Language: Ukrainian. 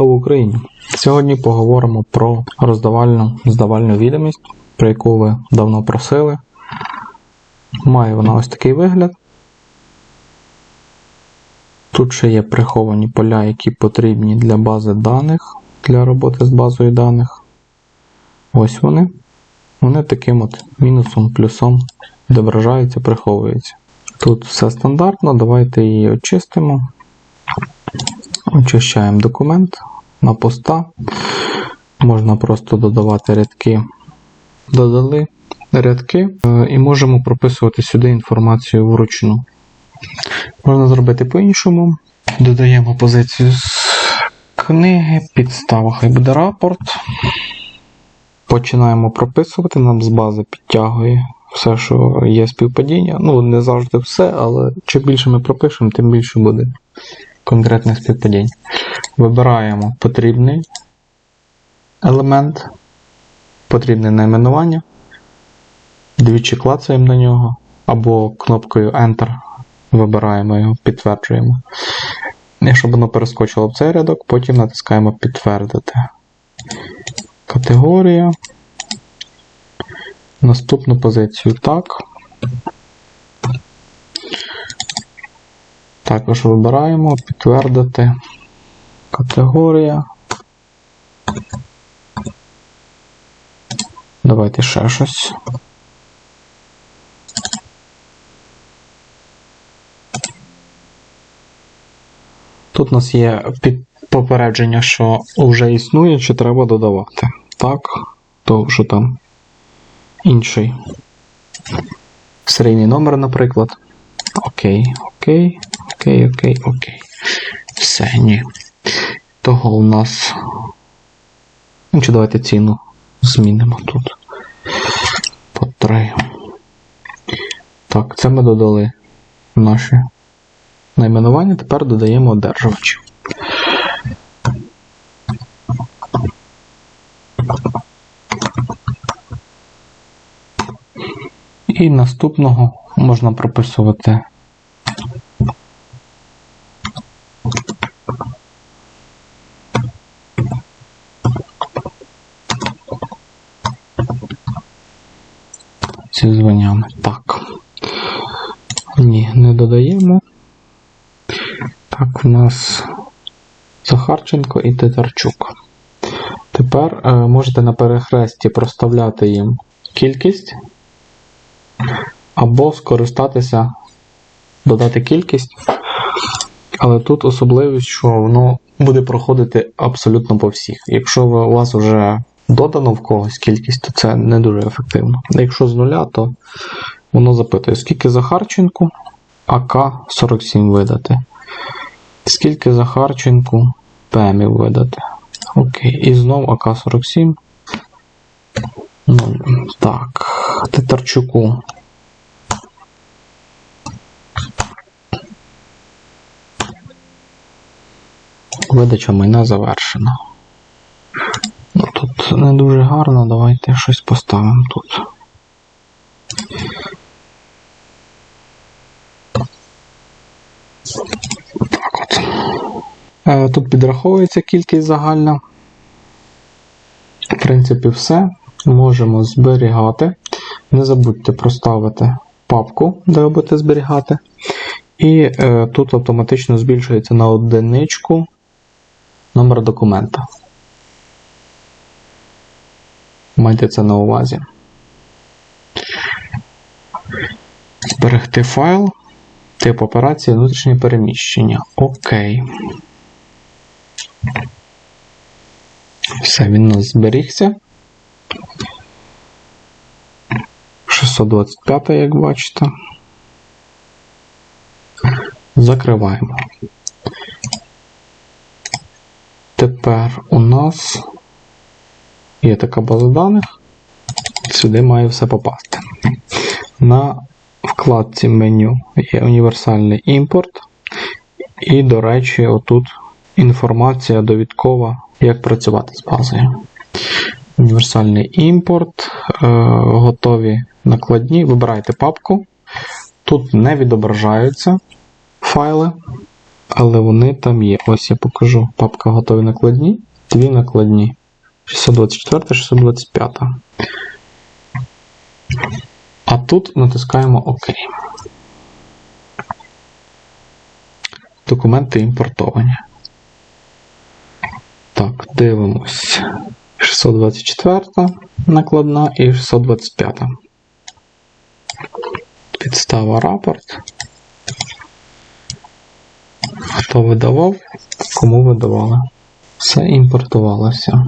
Слава Україні! Сьогодні поговоримо про роздавальну здавальну відомість, про яку ви давно просили. Має вона ось такий вигляд. Тут ще є приховані поля, які потрібні для бази даних, для роботи з базою даних. Ось вони. Вони таким от мінусом, плюсом відображаються, приховуються. Тут все стандартно, давайте її очистимо. Очищаємо документ на поста. Можна просто додавати рядки. Додали рядки е, і можемо прописувати сюди інформацію вручну. Можна зробити по-іншому. Додаємо позицію з книги, підстава, хай буде рапорт. Починаємо прописувати, нам з бази підтягує все, що є співпадіння. Ну, не завжди все, але чим більше ми пропишемо, тим більше буде конкретних співпадінь. Вибираємо потрібний елемент, потрібне найменування. Двічі клацаємо на нього, або кнопкою Enter вибираємо його, підтверджуємо. І щоб воно перескочило в цей рядок, потім натискаємо підтвердити. Категорія. Наступну позицію так. Також вибираємо підтвердити категорія. Давайте ще щось. Тут у нас є попередження, що вже існує, чи треба додавати. Так, то вже там інший. Серійний номер, наприклад. Окей, окей, окей, окей, окей. Все, ні. Того у нас. Ну, чи давайте ціну змінимо тут. По 3. Так, це ми додали наше найменування. Тепер додаємо одержувачів. І наступного можна прописувати зі званнями. Так. Ні, не додаємо. Так, у нас Захарченко і Титарчук. Тепер е, можете на перехресті проставляти їм кількість або скористатися, додати кількість. Але тут особливість, що воно буде проходити абсолютно по всіх. Якщо у вас вже додано в когось кількість, то це не дуже ефективно. Якщо з нуля, то воно запитує, скільки Захарченку АК-47 видати. Скільки Захарченку ПМів видати. Окей, і знову АК-47. Ну, так, Титарчуку. Видача майна завершена. Не дуже гарно, давайте щось поставимо тут. Так от. Е, Тут підраховується кількість загальна. В принципі, все. Можемо зберігати. Не забудьте проставити папку, де ви будете зберігати. І е, тут автоматично збільшується на одиничку номер документа. Майте це на увазі. Зберегти файл. Тип операції внутрішнє переміщення. Окей. Все, він у нас зберігся. 625, як бачите. Закриваємо. Тепер у нас є така база даних. Сюди має все попасти. На вкладці меню є універсальний імпорт. І, до речі, отут інформація довідкова, як працювати з базою. Універсальний імпорт, е, готові накладні. Вибирайте папку. Тут не відображаються файли. Але вони там є. Ось я покажу. Папка готові накладні. Дві накладні. 624, 625. А тут натискаємо ОК. Документи імпортовані. Так, дивимось. 624 накладна і 625. Підстава рапорт. Хто видавав, кому видавали. Все імпортувалося.